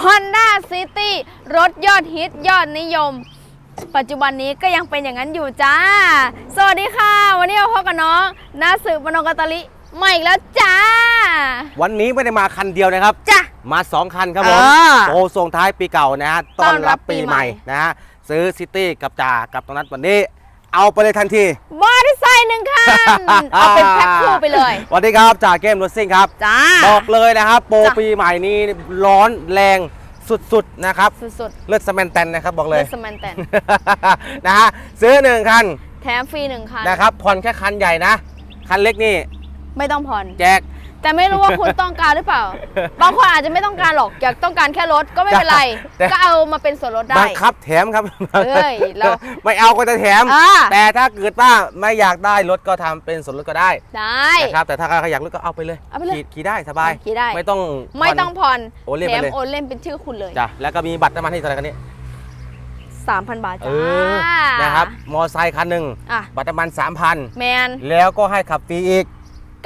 Honda City รถยอดฮิตยอดนิยม ปัจจุบันนี้ก็ยังเป็นอย่างนั้นอยู่จ้า สวัสดีค่ะ วันนี้เราพบกับน้องนาสืบมโนกาตาลิมาอีกแล้วจ้า วันนี้ไม่ได้มาคันเดียวนะครับ จ้ะ มา 2 คันครับผมอ่าโปรส่งท้ายปีเก่านะฮะต้ต้ออนนรัรับบปีปีใหใหม่ม่นะฮะซื้อซิตี้กับจ่ากับตรงนั้นวันนี้ เอาไปเลยทันทีมอเตอร์ไซค์หนึ่งคัน เอาเป็นแพ็คคู่ไปเลยสวัสดีครับจ่าเกมรถซิ่งครับจ้าบอกเลยนะครับ โปรจ้ะปีใหม่นี้ร้อนแรงสุดๆนะครับสุดเลือดสแมนแตนนะครับบอกๆเลเลยสมันแตนนะฮะซื้อหนึ่งคัน แถมฟรีหนึ่งคันนะครับผ่อนแค่คันใหญ่นะ คันเล็กนี่ ไม่ต้องผ่อนแจก แต่ไม่รู้ว่าคุณต้องการหรือเปล่า บางคนอาจจะไม่ต้องการหรอก อยากต้องการแค่รถก็ไม่เป็นไร แต่ ก็เอามาเป็นส่วนลดได้ บังคับแถมครับเอ้ยเราไม่เอาก็จะแถม อ่า แต่ถ้าเกิดว่าไม่อยากได้รถก็ทำเป็นส่วนลดก็ได้ได้ นะครับแต่ถ้าใครอยากรถก็เอาไปเลยเอาไปเลยขี่ขี่ได้สบายขี่ได้ ไม่ต้องไม่ต้องผ่อนผ่อนโอนเล่นแถไปมเลย โอนเล่นเป็นชื่อคุณเลยจ้ะแล้วก็มีบัตรน้ำมันให้เท่าไหร่คันนี้3,000 บาทเอจ้าอนะครับมอไซค์คันหนึ่งอะบัตรน้ำมันแมน3,000แล้วก็ให้ขับฟรีอีก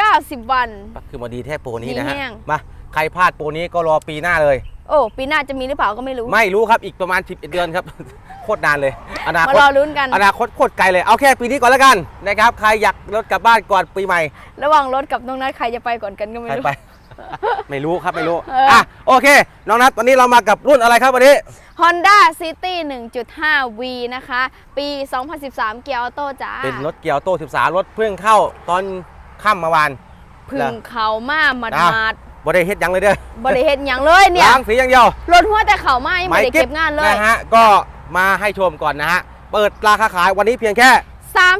90 วันคือมาดีแท้โปรนี้นะฮะมีแห้ง มา ใครพลาดโปรนี้ก็รอปีหน้าเลย โอ้ปีหน้าจะมีหรือเปล่าก็ไม่รู้ ไม่รู้ครับ อีกประมาณ 11 เดือนครับ โคตรนานเลย อนามาคตรอลุ้นกัน อนาคตโคตรไกลเลย เอาแค่ปีนี้ก่อนแล้วกันนะครับ ใครอยากรถกลับบ้านก่อนปีใหม่ ระหว่างรถกับน้องนัทใครจะไปก่อนกันก็ไม่ไปรู้ ไป ไม่รู้ครับไม่รู้ เอออ่ อะโอเค น้องนัทวันนี้เรามากับรุ่นอะไรครับวันนี้ Honda City 1.5V นะคะ ปี 2013 เกียร์ออโต้จ้าเป็นรถเกียวโต้13 รถเพิ่งเข้าตอน ค่ำเมื่อวานพึ่งเขามาหมาดอะมาดบ่ได้เฮ็ดหยังเลยเด้อๆบริเฮ็ดอย่างเลยเนี่ยล้างสีอย่างเดียวรถหัวแต่เขามายังไม่ได้เก็บงานเลยนะฮะก็มาให้ชมก่อนนะฮะเปิดราคาขายวันนี้เพียงแค่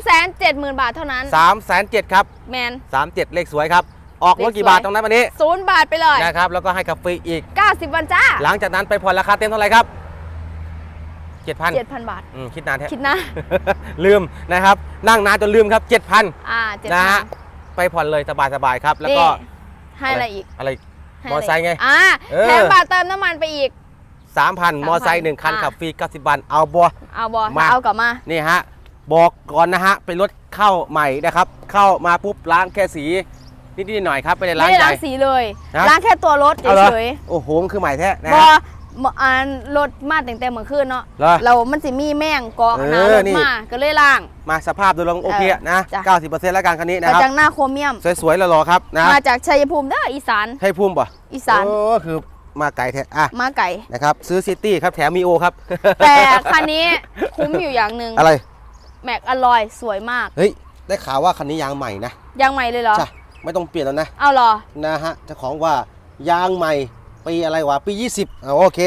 370,000 บาทเท่านั้น3 7 0 0ครับแมน37 เลขสวยครับ ออกรถกี่เลขสวยบาทตรงนั้นวันนี้ศูนย์บาทไปเลยนะครับแล้วก็ให้ขับฟรีอีก 90 วันจ้า หลังจากนั้นไปผ่อนราคาเต็มเท่าไหร่ครับ7,000 7,000บาทอืมคิดนานแท้คิดนะลืมนะครับ นั่งนานจนลืมครับ7,000อ่านะฮะ7,000 ไปผ่อนเลยสบายๆครับ แล้วก็นี่ให้อะไรอีกอะไรให้มอไซค์ไง อ่าเออ แถมบาทเติมน้ำมันไปอีก3,000มอไซค์หนึ่งคันอ่าขับฟรี90บาทเอาบัว เอาบอมา เอากลับมา นี่ฮะบอกก่อนนะฮะเป็นรถเข้าใหม่นะครับ เข้ามาปุ๊บล้างแค่สีนิดๆหน่อยๆครับไม่ได้ล้างไม่ได้ใหญ่ ล้างสีเลยฮะล้างแค่ตัวรถเอาเหรอเฉยโอ้โหมันคือใหม่แท้นะๆบอฮะม อ่านรถมาแต่งแต่เมื่อคืนเนาะเหรอเรามันสิมีแม่งเกาะเออหน้ารถนี่ มาก็เลยล้าง มาสภาพโดยรวมโอเคอะนะ จ้ะ 90%แล้วกันคันนี้กนะระครับ จังหน้าโครเมียม สวยๆหล่อๆครับนะมาจากชัยภูมิเด้ออีสาน ให้ภูมิป่ะอีสาน โอ้คือมาไกลแท้อะมาไก่ นะครับ ซื้อซิตี้ครับแถมมีโอครับ แต่คันนี้คุ้มอยู่อย่างหนึ่งอะไร แม็กอลอยสวยมาก เฮ้ย ได้ข่าวว่าคันนี้ยางใหม่นะยางใหม่เลยเหรอ ใช่ไม่ต้องเปลี่ยนแล้วนะ เอาเหรอ นะฮะเจ้าของว่ายางใหม่ ปีอะไรวะปี 20อ่าโอเค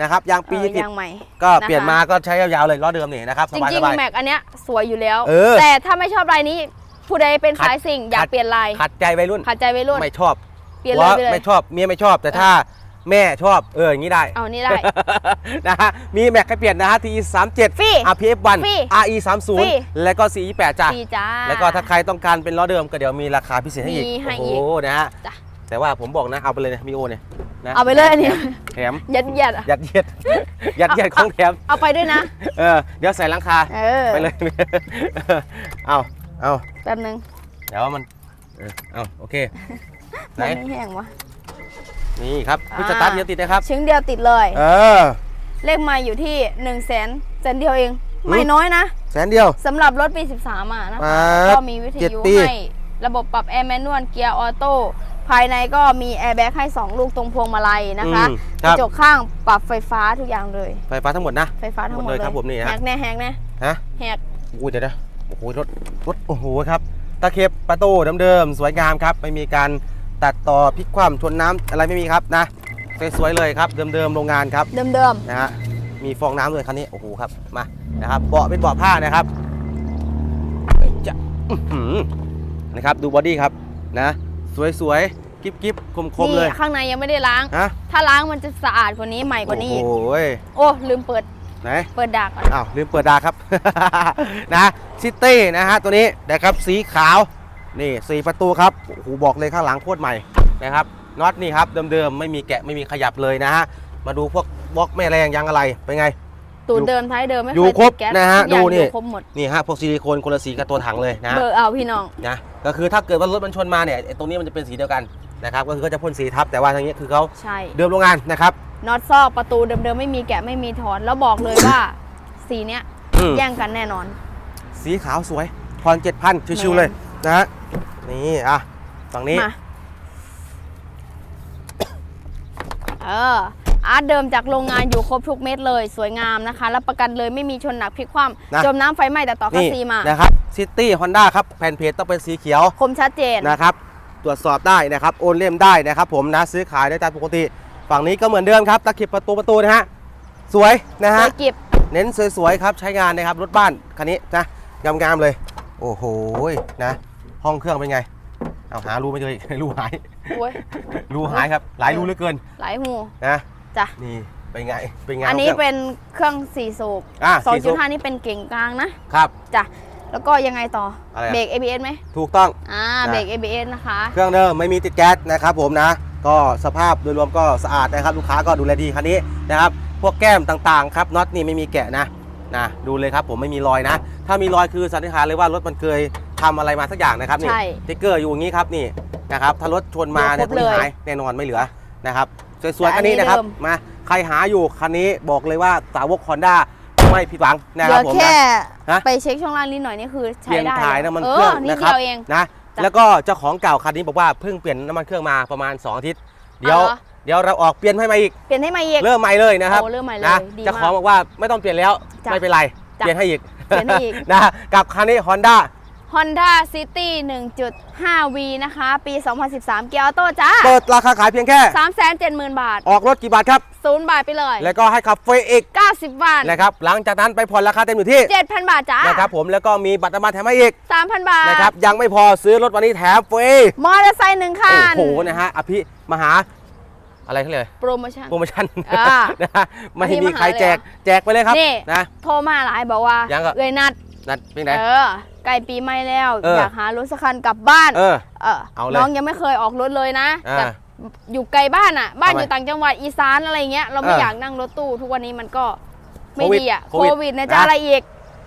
นะครับยางปี เออยางใหม่20ก็เปลี่ยนนะคะ มาก็ใช้ยาวๆเลยล้อเดิมนี่นะครับสจบายริงสบายๆแม็กอันเนี้ยสวยอยู่แล้ว เออแต่ถ้าไม่ชอบลายนี้ ผู้ใดเป็นขัด สายสิ่งอยาขักดเปลี่ยนลายขัดใจวัยรุ่นขัดใจไว้รุ่นไม่ชอบเปลี่ยนเลยไปเลย ไม่ชอบเมียไม่ชอบ แต่ถ้าแม่ชอบเอออย่างนี้ได้ เอานี่ได้ นะฮะมีแม็กให้เปลี่ยนนะฮะ T 3 7 ฟรี RPF ฟรี1 RE 3 ฟรี 0แล้วก็ C 8จ้ะดีจ้า แล้วก็ถ้าใครต้องการเป็นล้อเดิมก็เดี๋ยวมีราคาพิเศษให้อีกมีให้โอ้อีโหกนะฮะจ้ะ แต่ว่าผมบอกนะเอาไปเลยนะมีโอเนี่ย นะเอาไปเลยอันนี้แถมยัดเยียดอะยัดเยียดยัดเยียดของแถมเอาไปด้วยนะ เออเดี๋ยวใส่หลังคาเออไปเลยเอาเอาแป๊บนึงเดี๋ยวมันเออเอาโอเคไหนมันไม่แห้งวะนี่ครับอ่าพุทธสตาร์ทเดียวติดนะครับชึงเดียวติดเลย เออ เลขไมาอยู่ที่1นึ่งแสนแสนเดียวเองอืมไม่น้อยนะ แสนเดียวสำหรับรถปี 13 อะนะคะอ่าก็มีวิทเจ็ดยุปีให้ระบบปรับแอร์แมนนวลเกียร์ออโต้ ภายในก็มีแอร์แบ็กให้ 2 ลูกตรงพวงมาลัยนะคะอืมคกรัระบจกข้างปรับไฟฟ้าทุกอย่างเลย ไฟฟ้าทั้งหมดนะ ไฟฟ้าทั้งหมดหมดเลเลยยครับผมนี่ฮะแฮกแน่แฮกแน่ฮะแฮกอุ้ยเดี๋ยวนะโอ้โหรถรถโอ้โหครับตะเข็บประตูเดิมๆสวยงามครับไม่มีการตัดต่อพลิกคว่ำชนน้ำอะไรไม่มีครับนะสวยๆเลยครับเดิมๆโรงงานครับ เดิมนะฮะ มีฟองน้ำด้วยคันนี้ โอ้โหครับ มา นะครับ เบาะเป็นเบาะผ้านะครับจะอื้อหือนะครับ ดูบอดี้ครับ นะ สวยๆกิ๊บๆคๆมๆเลยนี่ข้างในยังไม่ได้ล้าง ฮะ ถ้าล้างมันจะสะอาดกว่านี้ใหม่กว่านี้โอ้โหโอ้ลืมเปิดไหน เปิดดากก่อน อ้าวลืมเปิดดาครับ นะซิตี้นะฮะตัวนี้นะครับสีขาว นี่สีประตูครับโอ้โหบอกเลยข้างหลังโคตรใหม่นะครับน็อตนี่ครับเดิมๆ ไม่มีแกะไม่มีขยับเลยนะฮะมาดูพวกบล็อกแม่แรงยางอะไรเป็นไง ตูดเดิมท้ายเดิมไม่อยู่เคยครบติดแก๊สนะฮะทุกอย่างดูนี่อยู่ครบหมดนี่ฮะพวกซิลิโคนคนละสีกับตัวถังเลยนะเบอร์เอาพี่น้องนะก็คือถ้าเกิดว่ารถมันชนมาเนี่ยไอ้ตรงนี้มันจะเป็นสีเดียวกันนะครับก็คือก็จะพ่นสีทับแต่ว่าทางนี้คือเขาใช่เดิมโรงงานนะครับน็อตซอกประตูเดิมๆไม่มีแกะไม่มีถอนแล้วบอกเลยว่าสีเนี้ยอืมแย่งกันแน่นอน สีขาวสวยพรเจ็ดพันชิวๆเลยนะฮะนี่อะฝั่งนี้มาเออ อาร์ตเดิมจากโรงงานอยู่ครบทุกเม็ดเลยสวยงามนะคะรับประกันเลยไม่มีชนหนักพลิกคว่นะำจมน้ำไฟไหม้แต่ต่อคัสนี่ซีมานะครับซิตี้ฮอนด้าครับแผ่นเพจต้องเป็นสีเขียวคมชัดเจน นะครับ ตรวจสอบได้นะครับ โอนเล่มได้นะครับผมนะซื้อขายได้ตามปกติ ฝั่งนี้ก็เหมือนเดิมครับตะเข็บประตูประตูนะฮะสวยนะสฮะ วยกิบเน้นสวยๆครับใช้งานนะครับรถบ้านคันนี้นะงามๆเลย โอ้โหนะ ห้องเครื่องเป็นไงเอาหารูไม่เจออีก รูหาย โอ้ยรูหายครับ หลายรูเหลือเกินหลายหูนะ จ้ะ นี่เป็นไงเป็นไงอันนี้ห้งเครื่เป็นเครื่องสี่สูบอะสี่สูบ2.5นี่เป็นเก่งกลางนะครับ จ้ะ แล้วก็ยังไงต่ออะไรอะ เบรก ABS ไหมถูกต้อง อ่านะเบรก ABS นะคะ เครื่องเดิมไม่มีติดแก๊สนะครับผมนะ ก็สภาพโดยรวมก็สะอาดนะครับ ลูกค้าก็ดูแลดีคันนี้นะครับ พวกแก้มต่างๆครับน็อตนี่ไม่มีแกะนะนะดูเลยครับผมไม่มีรอยนะ ถ้ามีรอยคือสันนิษฐานเลยว่ารถมันเคยทำอะไรมาสักอย่างนะครับนี่ใช่ติ๊กเกอร์อยู่อย่างนี้ครับนี่นะครับถ้ารถชนมาเนี่ยครตรบงนี้เลย หายแน่นอนไม่เหลือนะครับ สวยแต่ๆอัคันนนี้นี้นะครับเดิมมาใครหาอยู่คันนี้บอกเลยว่าสาวกฮอนด้าไม่ผิดหวังนะเหคลืรับอผมแค่นะฮะไปเช็คช่องล่างนิดหน่อยนี่คือใช้เพียงได้ถ่ายแล้วน้ำมันเอเครื่อองนิดนะครับเดียวเองนะจ้ะแล้วก็เจ้าของเก่าคันนี้บอกว่าเพิ่งเปลี่ยนน้ำมันเครื่องมาประมาณ 2 อาทิตย์ เดี๋ยวอ๋อเดี๋ยวเราออกเปลี่ยนให้มาอีก เปลี่ยนให้มาอีก เริ่มใหม่เลยนะครับโอ้เริ่มใหม่เลยนะดีเจ้าของมากบอกว่าไม่ต้องเปลี่ยนแล้วจ้ะไม่เป็นไรจ้ะเปลี่ยนให้อีกเปลี่ยนให้อีก นะ กับคันนี้ Honda Honda City 1.5V นะคะ ปี 2013 เกียร์ออโต้จ้า เปิดราคาขายเพียงแค่ 370,000 บาท ออกรถกี่บาทครับศูนย์บาทไปเลย แล้วก็ให้ขับฟรีอีก 90 บาท นะครับ หลังจากนั้นไปผ่อนราคาเต็มอยู่ที่ 7,000 บาทจ้า นะครับผม แล้วก็มีบัตรน้ำมันแถมให้อีก 3,000 บาท นะครับ ยังไม่พอซื้อรถวันนี้แถมฟรี มอเตอร์ไซค์หนึ่งคัโอ้นโห นะฮะ อภิมหาอะไรเขาเรียกอะไรโปรโมชั่นโปรโมชั่นอ่านะฮะไม่อภิมหามีใครแจกเลยเหรอแจกไปเลยครับนี่นะโทรมาหลายบอกว่ายังก็เอ้ยนัด นัดเป็นไง เออใกล้ปีใหม่แล้วเออออยากหารถสักคันกลับบ้านเออเออเอาเลยน้องยังไม่เคยออกรถเลยนะอ่าแบบอยู่ไกลบ้านอะ บ้านทำไมอยู่ต่างจังหวัดอีสานอะไรเงี้ยเราไม่เอออยากนั่งรถตู้ทุกวันนี้มันก็ไม่โควิดดีอะโคโควิดวิดนะจ๊ะนะ อะไรอีก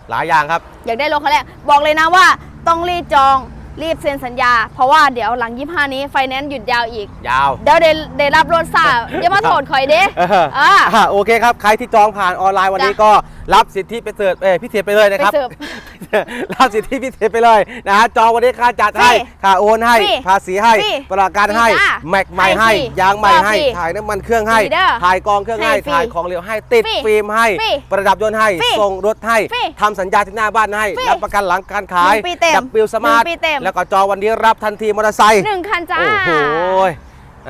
หลายอย่างครับ อยากได้รถคันแรกบอกเลยนะว่าต้องรีบจองรีบเซ็นสัญญา เพราะว่าเดี๋ยวหลัง 25 นี้ไฟแนนซ์หยุดยาวอีก ยาว เดี๋ยวเดเดรับรถซ่าอย่ามาโทษคอยเด้เอออ่าอ่า โอเคครับ ใครที่จองผ่านออนไลน์วันนี้จ้ะก็รับสิทธิไปเสิร์ฟเอยพิเศษไปเลยนะครับ ไปเสิร์ฟ รับสิทธิพิเศษไปเลยนะฮะจองวันนี้ค่าจัดให้ฟรีค่าโอนให้ฟรีภาษีให้ฟรีประกันให้ฟรีจ้ะแม็กใหม่ให้ให้ฟรียางใหม่ให้ฟรีถ่ายน้ำมันเครื่องให้ฟรีเด้อถ่ายกองเครื่องให้ให้ฟรีถ่ายของเหลวให้ติดฟรีฟิล์มให้ ฟรีประดับยนต์ให้ฟรีส่งรถให้ฟรีทำสัญญาที่หน้าบ้านให้ฟรีรับประกันหลังการขายหนึ่งปีเต็มดับบิลสมาร์ทหนึ่งปีเต็ม แล้วก็จองวันนี้รับทันทีมอเตอร์ไซค์หนึ่งคันจ้า โอ้โห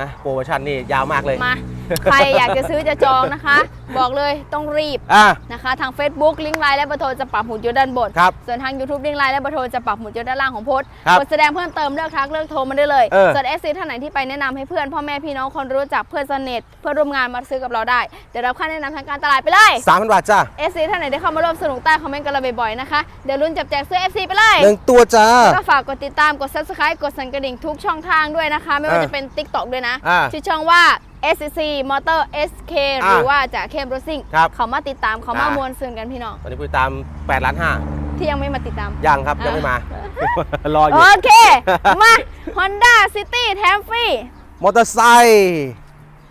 นะโปรโมชั่นนี่ยาวมากเลย มา ใครอยากจะซื้อจะจองนะคะ บอกเลยต้องรีบอะ นะคะ ทาง Facebook ลิงก์ไลน์และเบอร์โทรจะปักหมุดอยู่ด้านบน ครับส่วนทาง YouTube ลิงก์ไลน์และเบอร์โทรจะปักหมุดอยู่ด้านล่างของโพสต์ครับกดแสดงเพิ่มเติมเลือกทักเลือกโทรมาได้เลยเออ ส่วนเอซีท่านไหนที่ไปแนะนำให้เพื่อนพ่อแม่พี่น้องคนรู้จักเพื่อนสนิทเพื่อนร่วมงานมาซื้อกับเราได้เดี๋ยวรับค่าแนะนำทางการตลาดไปเลยสามพันบาทจ้าเอซีท่านไหนได้เข้ามาร่วมสนุกใต้คอมเมนต์กันเราบ่อยๆนะคะเดี๋ยวลุ้นจับแจกเสื้อ FC ไปเลย หนึ่งตัวจ้า ก็ฝากกดติดตามกด subscribe กดสั่นกระดิ่งทุกช่องทางด้วยนะคะ ไม่ว่าเออจะเป็น TikTok ด้วยนะ อ่า ชื่อช่องว่า SCC Motor SK หรือว่าจะเข้มรถซิ่งครับเขามาติดตามเขามาอ่าม มวลซืนกันพี่น้อง ตอนนี้ผู้ติดตาม8ล้าน5ที่ยังไม่มาติดตาม ยังครับ ยังไม่มา รออยู่ โอเค มา Honda City แถมฟรี มอเตอร์ไซค์